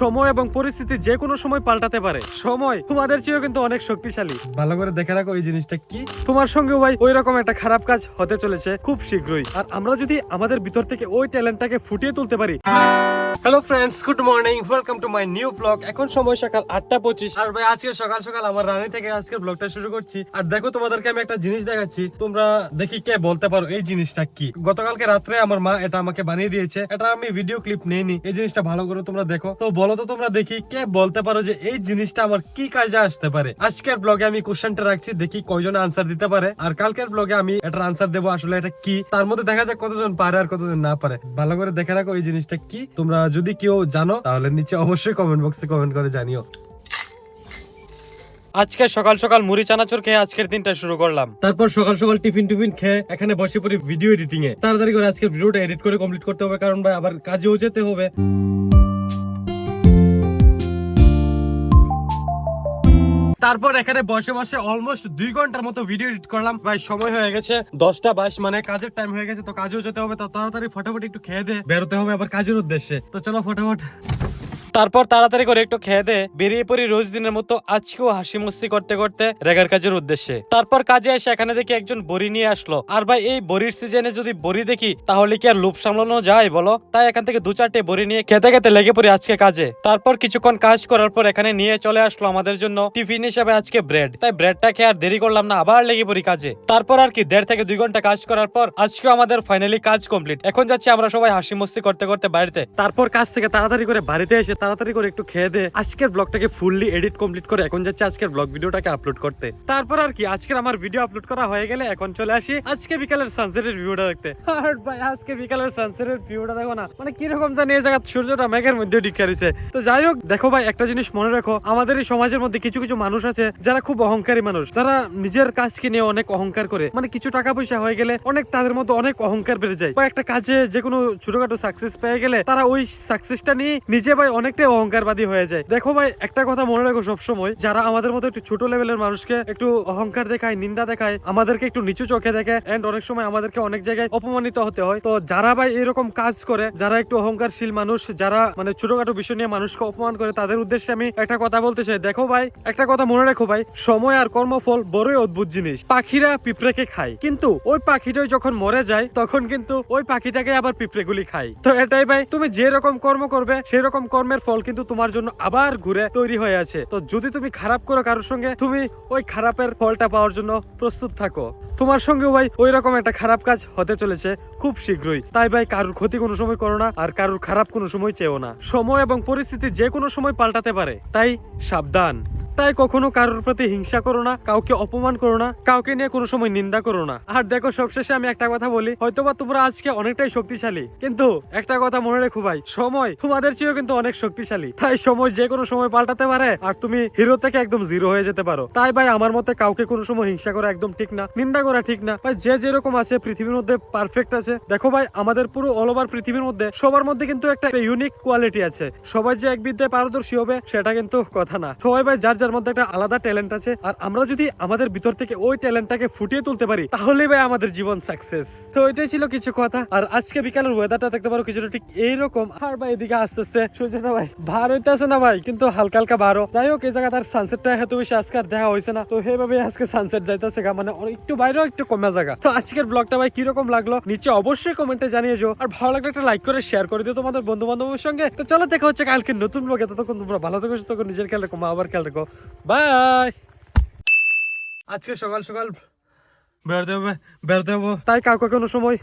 সময় এবং পরিস্থিতি যে কোনো সময় পাল্টাতে পারে। সময় তোমাদের চেয়েও কিন্তু অনেক শক্তিশালী। ভালো করে দেখে রাখো এই জিনিসটা কি। তোমার সঙ্গেও ভাই ওই রকম একটা খারাপ কাজ হতে চলেছে খুব শীঘ্রই। আর আমরা যদি আমাদের ভিতর থেকে ওই ট্যালেন্টটাকে ফুটিয়ে তুলতে পারি। Hello friends good morning welcome to my new blog এখন সময় সকাল আটটা পঁচিশ। আর ভাই আজকে সকাল সকাল আমার রানি থেকে আজকে ব্লগটা শুরু করছি। আর দেখো তোমাদেরকে আমি একটা জিনিস দেখাচ্ছি। তোমরা দেখি কে বলতে পারো এই জিনিসটা কি। গতকালকে রাত্রে আমার মা এটা আমাকে বানিয়ে দিয়েছে। এটা আমি ভিডিও ক্লিপ নেইনি। এই জিনিসটা ভালো করে তোমরা দেখো। তো বলো তো তোমরা দেখি কে বলতে পারো যে এই জিনিসটা আমার কি কাজে আসতে পারে। আজকের ব্লগে আমি কোশ্চেনটা রাখছি, দেখি কয়জন আনসার দিতে পারে। আর কালকের ব্লগে আমি এটার আনসার দেবো আসলে এটা কি। তার মধ্যে দেখা যাক কতজন পারে আর কতজন না পারে। ভালো করে দেখে রাখো এই জিনিসটা কি। তোমরা যদি কেউ জানো, তাহলে নিচে অবশ্যই কমেন্ট বক্সে কমেন্ট করে জানিও। আজকে সকাল সকাল মুড়ি চানাচুর খেয়ে আজকের দিনটা শুরু করলাম। তারপর সকাল সকাল টিফিন টিফিন খেয়ে এখানে বসে পড়ি ভিডিও এডিটিং এ। তাড়াতাড়ি করে আজকের ভিডিওটা এডিট করে কমপ্লিট করতে হবে, কারণ ভাই আবার কাজেও যেতে হবে। তারপর এখানে বসে বসে অলমোস্ট দুই ঘণ্টার মতো ভিডিও এডিট করলাম। ভাই, সময় হয়ে গেছে। দশটা বাইশ মানে কাজের টাইম হয়ে গেছে, তো কাজেও যেতে হবে, তো তাড়াতাড়ি ফটাফট একটু খেয়ে দে, বেরোতে হবে আবার কাজের উদ্দেশ্যে। তো চলো ফটাফট। তারপর তাড়াতাড়ি করে একটু খেয়ে দে, বেরিয়ে পড়ি রোজ দিনের মতো আজকেও হাসি মস্তি করতে করতে রেগার কাজের উদ্দেশ্যে। তারপর কাজে এসে এখানে দেখি একজন বড়ি নিয়ে আসলো। আর ভাই, এই বড়ির সিজনে যদি বড়ি দেখি, তাহলে কি আর লোভ সামলানো যায় বলো? তাই এখান থেকে দু চারটে বড়ি নিয়ে খেতে খেতে লেগে পড়ি আজকে কাজে। তারপর কিছুক্ষণ কাজ করার পর এখানে নিয়ে চলে আসলো আমাদের জন্য টিফিন হিসাবে আজকে ব্রেড। তাই ব্রেডটা খেয়ে আর দেরি করলাম না, আবার লেগে পড়ি কাজে। তারপর আর কি, দেড় থেকে দুই ঘণ্টা কাজ করার পর আজকেও আমাদের ফাইনালি কাজ কমপ্লিট এখন যাচ্ছি আমরা সবাই হাসি মস্তি করতে করতে বাড়িতে। তারপর কাজ থেকে তাড়াতাড়ি করে বাড়িতে এসে তাড়াতাড়ি করে একটু খেয়ে দে। আজকের ব্লগটাকে ফুললি এডিট কমপ্লিট করে এখন যাচ্ছে আজকের ব্লগ ভিডিওটাকে আপলোড করতে। তারপর আর কি, আজকের আমার ভিডিও আপলোড করা হয়ে গেলে এখন চলে আসি আজকে বিকালের সানসেটের ভিউটা দেখতে। ভাই, আজকে বিকালের সানসেটের ভিউটা দেখো না মানে কীরকম জানি এই জায়গা সূর্যটা মেঘের মধ্যে ডিকারিছে তো যাই হোক, দেখো ভাই, একটা জিনিস মনে রাখো, আমাদের এই সমাজের মধ্যে কিছু কিছু মানুষ আছে যারা খুব অহংকারী মানুষ। যারা নিজের কাজকে নিয়ে অনেক অহংকার করে মানে কিছু টাকা পয়সা হয়ে গেলে অনেক তাদের মধ্যে অনেক অহংকার বেড়ে যায়। বা একটা কাজে যে কোনো ছোটখাটো সাকসেস পেয়ে গেলে তারা ওই সাকসেসটা নিয়ে নিজে ভাই অনেকটাই অহংকারবাদী হয়ে যায়। দেখো ভাই, একটা কথা মনে রাখো সবসময়, যারা আমাদের মতো একটু ছোট লেভেলের মানুষকে একটু অহংকার দেখায়, নিন্দা দেখায়, আমাদেরকে একটু নিচু চোখে দেখে এন্ড অনেক সময় আমাদেরকে অনেক জায়গায় অপমানিত হতে হয়। তো যারা ভাই এরকম কাজ করে, যারা একটু অহংকারশীল মানুষ, যারা মানে ছোটখাটো বিষয় নিয়ে মানুষকে অপমান করে, তাদের উদ্দেশ্যে আমি একটা কথা বলতে চাই। দেখো ভাই, একটা কথা মনে রাখো ভাই, সময় আর কর্মফল বড়ই অদ্ভুত জিনিস। পাখিরা পিঁপড়েকে খায়, কিন্তু ওই পাখিটাই যখন মরে যায়, তখন কিন্তু ওই পাখিটাকে আবার পিঁপড়েগুলি খায়। তো এটাই ভাই, তুমি যে রকম কর্ম করবে সেই রকম কর্মের ফল কিন্তু তোমার জন্য আবার ঘুরে তৈরি হয়ে আছে। তো যদি তুমি খারাপ করো কারোর সঙ্গে, তুমি ওই খারাপের ফলটা পাওয়ার জন্য প্রস্তুত থাকো। তোমার সঙ্গে ভাই ওই রকম একটা খারাপ কাজ হতে চলেছে খুব শীঘ্রই। তাই ভাই কারোর ক্ষতি কোনো সময় করো না আর কারোর খারাপ কোনো সময় চেও না। সময় এবং পরিস্থিতি যে কোনো সময় পাল্টাতে পারে। তাই সাবধান। তাই কখনো কারোর প্রতি হিংসা করো না, কাউকে অপমান করো না, কাউকে নিয়ে কোনো সময় নিন্দা করো না। আর দেখো, সবশেষে আমি একটা কথা বলি, হয়তোবা তোমরা আজকে অনেকটাই শক্তিশালী, কিন্তু একটা কথা মনে রেখো ভাই, সময় তোমাদের চেয়েও কিন্তু অনেক শক্তিশালী। তাই সময় যে কোনো সময় পাল্টাতে পারে, আর তুমি হিরো থেকে একদম জিরো হয়ে যেতে পারো। তাই ভাই, আমার মতে কাউকে কোনো সময় হিংসা করা একদম ঠিক না, নিন্দা করা ঠিক না। ভাই, যে যেরকম আছে, পৃথিবীর মধ্যে পারফেক্ট আছে। দেখো ভাই, আমাদের পুরো অল ওভার পৃথিবীর মধ্যে সবার মধ্যে কিন্তু একটা ইউনিক কোয়ালিটি আছে। সবাই যে এক বিদ্যায় পারদর্শী হবে, সেটা কিন্তু কথা না। সবাই ভাই যার যার মধ্যে একটা আলাদা ট্যালেন্ট আছে, আর আমরা যদি আমাদের ভিতর থেকে ওই ট্যালেন্টটাকে ফুটিয়ে তুলতে পারি তাহলে ভাই আমাদের জীবন সাকসেস তো এটাই ছিল কিছু কথা, আর আজকে বিকালের ওয়েদারটা দেখতে পারো কিছুটা ঠিক এইরকম। আর ভাই এদিকে আস্তে আস্তে সূর্যটা ভাই ভার হইতেছে না ভাই, কিন্তু হালকা হালকা বারো যাই হোক, এই জায়গা তার সানসেটটা এত বেশি আজকে আর দেখা হয়েছে না। তো সেভাবে আজকে সানসেট যাইতেছে গা মানে একটু বাইরেও একটু কমে জায়গা। তো আজকের ব্লগটা ভাই কীরকম লাগল, নিচে অবশ্যই কমেন্টে জানিয়ে যাও আর ভালো লাগলে একটা লাইক করে শেয়ার করে দিও তোমাদের বন্ধু বান্ধবের সঙ্গে। তো চলো, দেখা হচ্ছে কালকে নতুন ব্লগে ততক্ষণ তোমরা ভালো থেকো, সুস্থ নিজের খেয়াল রেখো, মা আবার খেয়াল রেখো। বাই আজকে সকাল সকাল বেরোতে হবে বেরোতে হব। তাই কাউকে কোনো সময়।